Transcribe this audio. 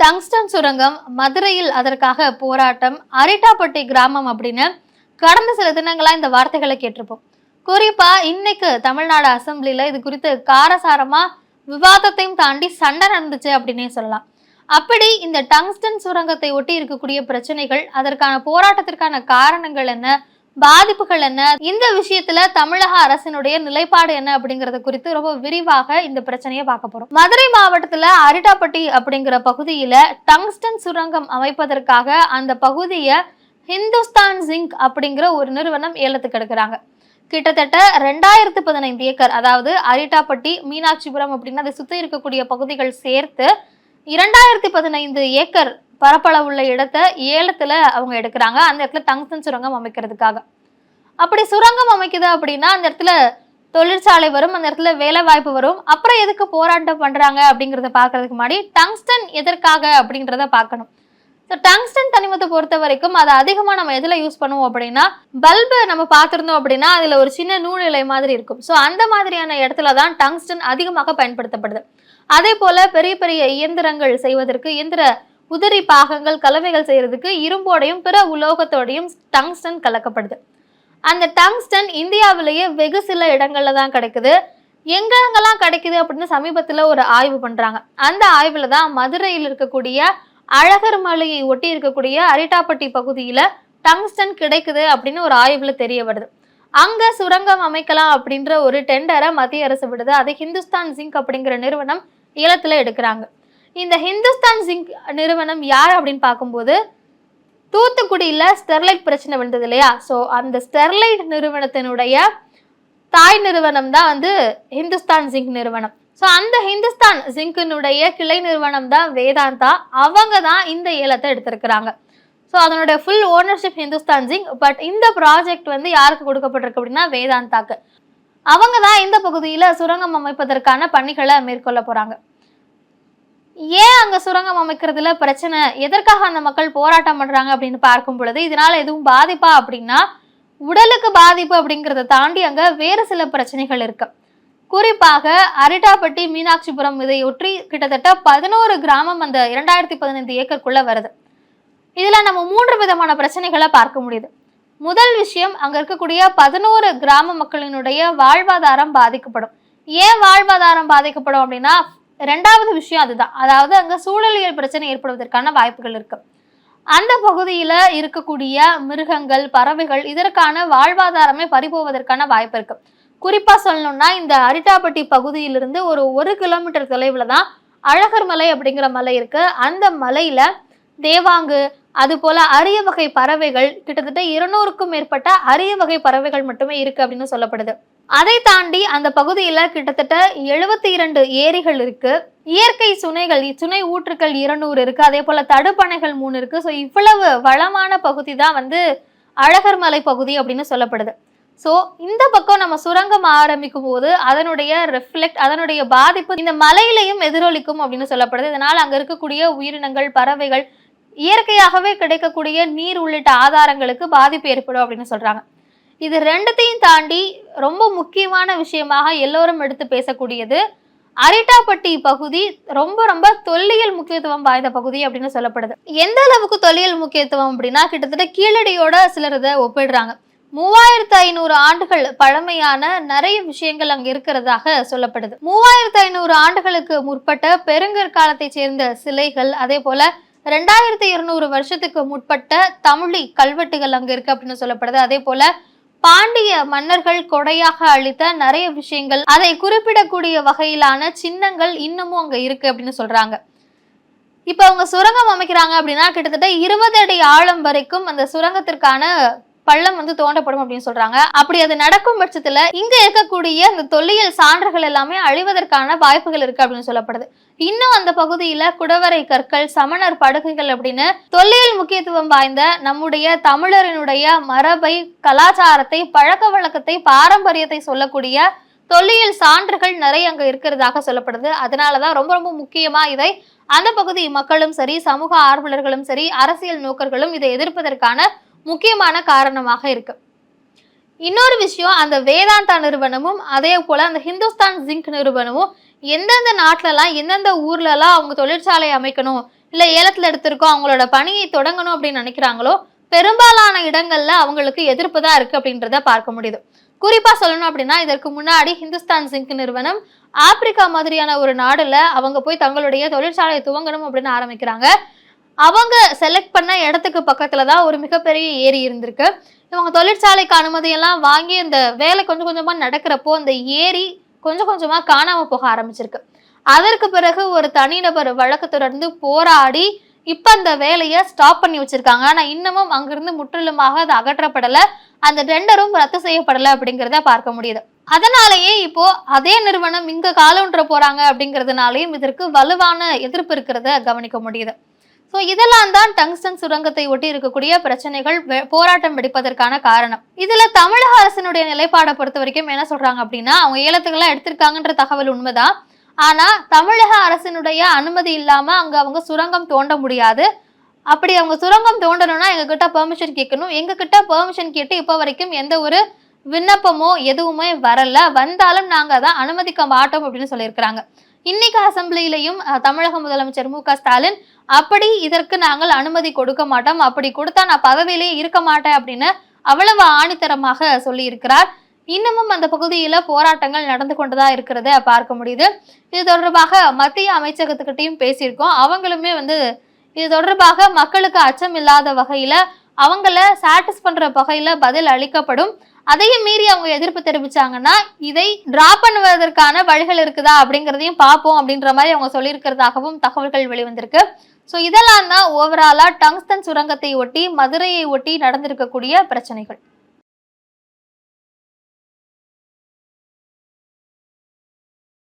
Tungsten சுரங்கம் மதுரையில் அதற்காக போராட்டம் அரிட்டாப்பட்டி கிராமம் அப்படின்னு கடந்த சில தினங்களா இந்த வார்த்தைகளை கேட்டிருப்போம். குறிப்பா இன்னைக்கு தமிழ்நாடு அசெம்பிளில இது குறித்து காரசாரமா விவாதத்தையும் தாண்டி சண்டை நடந்துச்சு அப்படின்னே சொல்லலாம். அப்படி இந்த டங்ஸ்டன் சுரங்கத்தை ஒட்டி இருக்கக்கூடிய பிரச்சனைகள் அதற்கான போராட்டத்திற்கான காரணங்கள் என்ன? பாதிப்புகள் என்ன? இந்த விஷயத்துல தமிழக அரசினுடைய நிலைப்பாடு என்ன அப்படிங்கறது குறித்து ரொம்ப விரிவாக இந்த பிரச்சனையை பார்க்க போறோம். மதுரை மாவட்டத்துல அரிட்டாப்பட்டி அப்படிங்கிற பகுதியில டங்ஸ்டன் சுரங்கம் அமைப்பதற்காக அந்த பகுதியை ஹிந்துஸ்தான் ஜிங்க் அப்படிங்கிற ஒரு நிறுவனம் ஏலத்துக்கு எடுக்கிறாங்க. கிட்டத்தட்ட ரெண்டாயிரத்து பதினைந்து ஏக்கர் அதாவது அரிட்டாப்பட்டி மீனாட்சிபுரம் அப்படின்னு அதை சுத்தி இருக்கக்கூடிய பகுதிகள் சேர்த்து இரண்டாயிரத்தி பதினைந்து ஏக்கர் பரப்பளவுள்ள இடத்தை ஏலத்துல அவங்க எடுக்கிறாங்க. அந்த இடத்துல டங்ஸ்டன் சுரங்கம் அமைக்கிறதுக்காக. அப்படி சுரங்கம் அமைக்குது அப்படின்னா அந்த இடத்துல தொழிற்சாலை வரும் அந்த இடத்துல வேலை வாய்ப்பு வரும். அப்புறம் எதுக்கு போராட்டம் பண்றாங்க அப்படிங்கறத பார்க்கறதுக்கு முன்னாடி டங்ஸ்டன் எதற்காக அப்படின்றத பார்க்கணும். ஸோ டங்ஸ்டன் தனிமத்தை பொறுத்த வரைக்கும் அதை அதிகமாக நம்ம எதில் யூஸ் பண்ணுவோம் அப்படின்னா பல்பு நம்ம பார்த்துருந்தோம் அப்படின்னா அதில் ஒரு சின்ன நூலிலை மாதிரி இருக்கும். ஸோ அந்த மாதிரியான இடத்துல தான் டங்ஸ்டன் அதிகமாக பயன்படுத்தப்படுது. அதே போல பெரிய பெரிய இயந்திரங்கள் செய்வதற்கு இயந்திர உதிரி பாகங்கள் கலவைகள் செய்யறதுக்கு இரும்போடையும் பிற உலோகத்தோடையும் டங்ஸ்டன் கலக்கப்படுது. அந்த டங்ஸ்டன் இந்தியாவிலேயே வெகு சில இடங்கள்ல தான் கிடைக்குது. எங்கெங்கெல்லாம் கிடைக்குது அப்படின்னு சமீபத்தில் ஒரு ஆய்வு பண்ணுறாங்க அந்த ஆய்வில் தான் மதுரையில் இருக்கக்கூடிய அழகர் மலையை ஒட்டி இருக்கக்கூடிய அரிட்டாப்பட்டி பகுதியில் டங்ஸ்டன் கிடைக்குது அப்படின்னு ஒரு ஆய்வில் தெரிய வருது. அங்கே சுரங்கம் அமைக்கலாம் அப்படின்ற ஒரு டெண்டரை மத்திய அரசு விடுது. அதை ஹிந்துஸ்தான் ஜிங்க் அப்படிங்கிற நிறுவனம் ஏலத்துல எடுக்கிறாங்க. இந்த ஹிந்துஸ்தான் ஜிங்க் நிறுவனம் யார் அப்படின்னு பார்க்கும்போது தூத்துக்குடியில் ஸ்டெர்லைட் பிரச்சனை வந்தது இல்லையா? ஸோ அந்த ஸ்டெர்லைட் நிறுவனத்தினுடைய தாய் நிறுவனம் தான் வந்து ஹிந்துஸ்தான் ஜிங்க் நிறுவனம். ஸோ அந்த ஹிந்துஸ்தான் ஜிங்கினுடைய கிளை நிறுவனம் தான் வேதாந்தா. அவங்க தான் இந்த ஏலத்தை எடுத்திருக்கிறாங்க. ஸோ அதனுடைய full ownership Hindustan Zinc but இந்த ப்ராஜெக்ட் வந்து யாருக்கு கொடுக்கப்பட்டிருக்கு அப்படின்னா வேதாந்தாக்கு. அவங்க தான் இந்த பகுதியில் சுரங்கம் அமைப்பதற்கான பணிகளை மேற்கொள்ள போகிறாங்க ஏன் அங்க சுரங்கம் அமைக்கிறதுல பிரச்சனை? எதற்காக அந்த மக்கள் போராட்டம் பண்றாங்க அப்படின்னு பார்க்கும் பொழுது இதனால எதுவும் பாதிப்பா அப்படின்னா உடலுக்கு பாதிப்பு அப்படிங்கிறத தாண்டி அங்க வேறு சில பிரச்சனைகள் இருக்கு. குறிப்பாக அரிட்டாப்பட்டி மீனாட்சிபுரம் இதையொற்றி கிட்டத்தட்ட பதினோரு கிராமம் அந்த இரண்டாயிரத்தி பதினைந்து ஏக்கருக்குள்ள வருது. இதுல நம்ம மூன்று விதமான பிரச்சனைகளை பார்க்க முடியுது. முதல் விஷயம் அங்க இருக்கக்கூடிய பதினோரு கிராம மக்களினுடைய வாழ்வாதாரம் பாதிக்கப்படும். ஏன் வாழ்வாதாரம் பாதிக்கப்படும் அப்படின்னா ரெண்டாவது விஷயம் அதுதான். அதாவது அங்கே சூழலியல் பிரச்சனை ஏற்படுவதற்கான வாய்ப்புகள் இருக்கு. அந்த பகுதியில் இருக்கக்கூடிய மிருகங்கள் பறவைகள் இதற்கான வாழ்வாதாரமே பறிபோவதற்கான வாய்ப்பு இருக்கு. குறிப்பா சொல்லணும்னா இந்த அரிட்டாப்பட்டி பகுதியிலிருந்து ஒரு ஒரு கிலோமீட்டர் தொலைவில் தான் அழகர் மலை அப்படிங்கிற மலை இருக்கு. அந்த மலையில தேவாங்கு அது போல அரிய வகை பறவைகள் கிட்டத்தட்ட இருநூறுக்கும் மேற்பட்ட அரிய வகை பறவைகள் மட்டுமே இருக்கு அப்படின்னு சொல்லப்படுது. அதை தாண்டி அந்த பகுதியில் கிட்டத்தட்ட எழுபத்தி இரண்டு ஏரிகள் இருக்கு. இயற்கை சுனைகள் சுனை ஊற்றுக்கள் இருநூறு இருக்கு. அதே போல தடுப்பணைகள் மூணு இருக்கு. ஸோ இவ்வளவு வளமான பகுதி தான் வந்து அழகர் மலை பகுதி அப்படின்னு சொல்லப்படுது. ஸோ இந்த பக்கம் நம்ம சுரங்கம் ஆரம்பிக்கும் போது அதனுடைய ரிஃப்ளெக்ட் அதனுடைய பாதிப்பு இந்த மலையிலையும் எதிரொலிக்கும் அப்படின்னு சொல்லப்படுது. இதனால் அங்கே இருக்கக்கூடிய உயிரினங்கள் பறவைகள் இயற்கையாகவே கிடைக்கக்கூடிய நீர் உள்ளிட்ட ஆதாரங்களுக்கு பாதிப்பு ஏற்படும் அப்படின்னு சொல்றாங்க. இது ரெண்டுத்தையும் தாண்டி ரொம்ப முக்கியமான விஷயமாக எல்லோரும் எடுத்து பேசக்கூடியது அரிட்டாப்பட்டி பகுதி ரொம்ப ரொம்ப தொல்லியல் முக்கியத்துவம் வாய்ந்த பகுதி அப்படின்னு சொல்லப்படுது. எந்த அளவுக்கு தொல்லியல் முக்கியத்துவம் அப்படின்னா கிட்டத்தட்ட கீழடியோட சிலர் இதை ஒப்பிடுறாங்க. மூவாயிரத்து ஐநூறு ஆண்டுகள் பழமையான நிறைய விஷயங்கள் அங்கே இருக்கிறதாக சொல்லப்படுது. மூவாயிரத்து ஐநூறு ஆண்டுகளுக்கு முற்பட்ட பெருங்கற்காலத்தை சேர்ந்த சிலைகள் அதே போல ரெண்டாயிரத்தி இருநூறு வருஷத்துக்கு முற்பட்ட தமிழி கல்வெட்டுகள் அங்கே இருக்கு அப்படின்னு சொல்லப்படுது. அதே போல பாண்டிய மன்னர்கள் கொடையாக அளித்த நிறைய விஷயங்கள் அதை குறிப்பிடக்கூடிய வகையிலான சின்னங்கள் இன்னமும் அங்க இருக்கு அப்படின்னு சொல்றாங்க. இப்ப அவங்க சுரங்கம் அமைக்கிறாங்க அப்படின்னா கிட்டத்தட்ட இருபது அடி ஆழம் வரைக்கும் அந்த சுரங்கத்திற்கான பள்ளம் வந்து தோண்டப்படும் அப்படின்னு சொல்றாங்க. அப்படி அது நடக்கும் பட்சத்துல இங்க இருக்கக்கூடிய அந்த தொல்லியல் சான்றுகள் எல்லாமே அழிவதற்கான வாய்ப்புகள் இருக்கு அப்படின்னு சொல்லப்படுது. இன்னும் அந்த பகுதியில குடவரை கற்கள் சமணர் படுகைகள் அப்படின்னு தொல்லியல் முக்கியத்துவம் வாய்ந்த நம்முடைய தமிழரினுடைய மரபை கலாச்சாரத்தை பழக்க வழக்கத்தை பாரம்பரியத்தை சொல்லக்கூடிய தொல்லியல் சான்றுகள் நிறைய அங்க இருக்கிறதாக சொல்லப்படுது. அதனாலதான் ரொம்ப ரொம்ப முக்கியமா இதை அந்த பகுதி மக்களும் சரி சமூக ஆர்வலர்களும் சரி அரசியல் நோக்கர்களும் இதை எதிர்ப்பதற்கான முக்கியமான காரணமாக இருக்கு. இன்னொரு விஷயம் அந்த வேதாந்தா நிறுவனமும் அதே போல அந்த ஹிந்துஸ்தான் ஜிங்க் நிறுவனமும் எந்தெந்த நாட்டிலலாம் எந்தெந்த ஊர்லலாம் அவங்க தொழிற்சாலை அமைக்கணும் இல்லை ஏலத்தில் எடுத்திருக்கோம் அவங்களோட பணியை தொடங்கணும் அப்படின்னு நினைக்கிறாங்களோ பெரும்பாலான இடங்கள்ல அவங்களுக்கு எதிர்ப்பு தான் இருக்கு அப்படின்றத பார்க்க முடியுது. குறிப்பா சொல்லணும் அப்படின்னா இதற்கு முன்னாடி ஹிந்துஸ்தான் சிங்க் நிறுவனம் ஆப்பிரிக்கா மாதிரியான ஒரு நாடுல அவங்க போய் தங்களுடைய தொழிற்சாலையை துவங்கணும் அப்படின்னு ஆரம்பிக்கிறாங்க. அவங்க செலக்ட் பண்ண இடத்துக்கு பக்கத்துல தான் ஒரு மிகப்பெரிய ஏரி இருந்திருக்கு. இவங்க தொழிற்சாலைக்கு அனுமதியெல்லாம் வாங்கி அந்த வேலை கொஞ்சம் கொஞ்சமா நடக்கிறப்போ அந்த ஏரி கொஞ்சம் கொஞ்சமா காணாம போக ஆரம்பிச்சிருக்கு. அதற்கு பிறகு ஒரு தனிநபர் வழக்கு தொடர்ந்து போராடி இப்ப அந்த வேலையை ஸ்டாப் பண்ணி வச்சிருக்காங்க. ஆனா இன்னமும் அங்கிருந்து முற்றிலுமாக அது அகற்றப்படல. அந்த டெண்டரும் ரத்து செய்யப்படல அப்படிங்கிறத பார்க்க முடியுது. அதனாலேயே இப்போ அதே நிறுவனம் இங்க காலூன்ற போறாங்க அப்படிங்கிறதுனாலையும் இதற்கு வலுவான எதிர்ப்பு இருக்கிறத கவனிக்க முடியுது. ஸோ இதெல்லாம் தான் டங்ஸ்டன் சுரங்கத்தை ஒட்டி இருக்கக்கூடிய பிரச்சனைகள் வெ- போராட்டம் வெடிப்பதற்கான காரணம். இதுல தமிழக அரசினுடைய நிலைப்பாடை பொறுத்த வரைக்கும் என்ன சொல்றாங்க அப்படின்னா அவங்க ஏலத்துக்கெல்லாம் எடுத்திருக்காங்கன்ற தகவல் உண்மைதான். ஆனா தமிழக அரசினுடைய அனுமதி இல்லாம அங்க அவங்க சுரங்கம் தோண்ட முடியாது. அப்படி அவங்க சுரங்கம் தோண்டணும்னா எங்க கிட்ட பெர்மிஷன் கேட்கணும். எங்க கிட்ட பெர்மிஷன் கேட்டு இப்போ வரைக்கும் எந்த ஒரு விண்ணப்பமோ எதுவுமே வரல. வந்தாலும் நாங்க அதை அனுமதிக்க மாட்டோம் அப்படின்னு சொல்லியிருக்கிறாங்க. இன்னைக்கு அசம்பிளியிலையும் தமிழக முதலமைச்சர் மு ஸ்டாலின் அப்படி இதற்கு நாங்கள் அனுமதி கொடுக்க மாட்டோம். அப்படி கொடுத்தா நான் பதவியிலேயே இருக்க மாட்டேன் அப்படின்னு அவ்வளவு ஆணித்தரமாக சொல்லி இருக்கிறார் இன்னமும் அந்த பகுதியில போராட்டங்கள் நடந்து கொண்டுதா இருக்கிறத பார்க்க முடியுது. இது தொடர்பாக மத்திய அமைச்சகத்துக்கிட்டையும் பேசியிருக்கோம். அவங்களுமே வந்து இது தொடர்பாக மக்களுக்கு அச்சம் இல்லாத வகையில அவங்கள சாட்டிஸ் பண்ற வகையில பதில் அளிக்கப்படும். அதையும் மீறி அவங்க எதிர்ப்பு தெரிவிச்சாங்கன்னா இதை டிரா பண்ணுவதற்கான வழிகள் இருக்குதா அப்படிங்கிறதையும் பார்ப்போம் அப்படின்ற மாதிரி அவங்க சொல்லியிருக்கிறதாகவும் தகவல்கள் வெளிவந்திருக்கு. ஸோ இதெல்லாம் தான் ஓவராலாக டங்ஸ்டன் சுரங்கத்தை ஒட்டி மதுரையை ஒட்டி நடந்திருக்கக்கூடிய பிரச்சனைகள்.